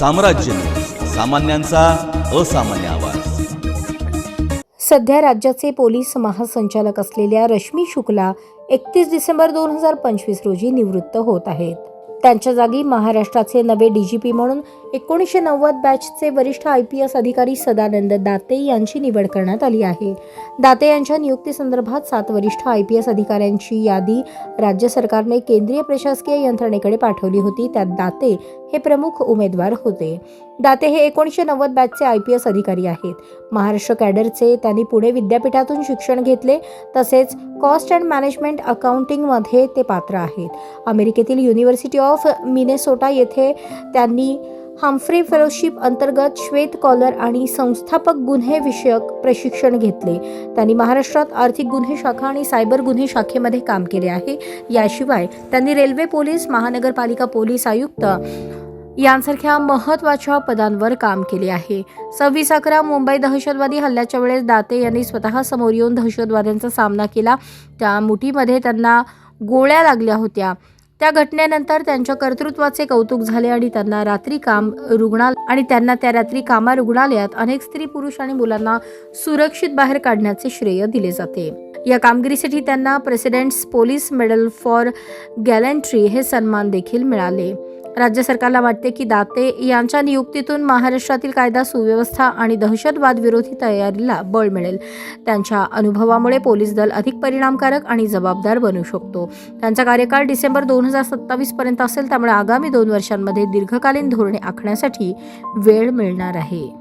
साम्राज्य सामान्यांचा असामान्य आवाज. सध्या राज्याचे पोलीस महासंचालक असलेल्या रश्मी शुक्ला एकतीस डिसेंबर दोन हजार पंचवीस रोजी निवृत्त होत आहेत. त्यांच्या जागी महाराष्ट्राचे नवे डीजीपी म्हणून एकोणीसशे नव्वद बॅचचे वरिष्ठ आय पी एस अधिकारी सदानंद दाते यांची निवड करण्यात आली आहे. दाते यांच्या नियुक्तीसंदर्भात सात वरिष्ठ आय पी एस अधिकाऱ्यांची यादी राज्य सरकारने केंद्रीय प्रशासकीय यंत्रणेकडे पाठवली होती. त्यात दाते हे प्रमुख उमेदवार होते. दाते हे एकोणीसशे नव्वद बॅचचे आय पी एस अधिकारी आहेत. महाराष्ट्र कॅडरचे त्यांनी पुणे विद्यापीठातून शिक्षण घेतले. तसेच कॉस्ट अँड मॅनेजमेंट अकाउंटिंगमध्ये ते पात्र आहेत. अमेरिकेतील युनिव्हर्सिटी ऑफ मिनेसोटा येथे त्यांनी हम्फ्री फेलोशिप अंतर्गत श्वेत कॉलर आणि संस्थापक गुन्हे विषयक प्रशिक्षण घेतले. त्यांनी महाराष्ट्रात आर्थिक गुन्हे शाखा आणि सायबर गुन्हे शाखेमध्ये काम केले आहे. याशिवाय त्यांनी रेल्वे पोलीस महानगरपालिका पोलीस आयुक्त यांसारख्या महत्त्वाच्या पदांवर काम केले आहे. सव्वीस अकरा मुंबई दहशतवादी हल्ल्याच्या वेळेस दाते यांनी स्वतः समोर येऊन दहशतवाद्यांचा सामना केला. त्या मुठीमध्ये त्यांना गोळ्या लागल्या होत्या. त्या घटनेनंतर त्यांच्या कर्तृत्वाचे कौतुक झाले आणि त्यांना रात्री काम रुग्णाल आणि त्यांना त्या रात्री कामा रुग्णालयात अनेक स्त्री पुरुष आणि मुलांना सुरक्षित बाहेर काढण्याचे श्रेय दिले जाते. या कामगिरीसाठी त्यांना president's police medal for gallantry हे सन्मान देखील मिळाले. राज्य सरकारला वाटते की दाते यांच्या नियुक्तीतून महाराष्ट्रातील कायदा सुव्यवस्था आणि दहशतवाद विरोधी तयारीला बळ मिळेल. त्यांच्या अनुभवामुळे पोलीस दल अधिक परिणामकारक आणि जबाबदार बनू शकतो. त्यांचा कार्यकाळ डिसेंबर दोन हजार सत्तावीस पर्यंत असेल त्यामुळे आगामी दोन वर्षांमध्ये दीर्घकालीन धोरणे आखण्यासाठी वेळ मिळणार आहे.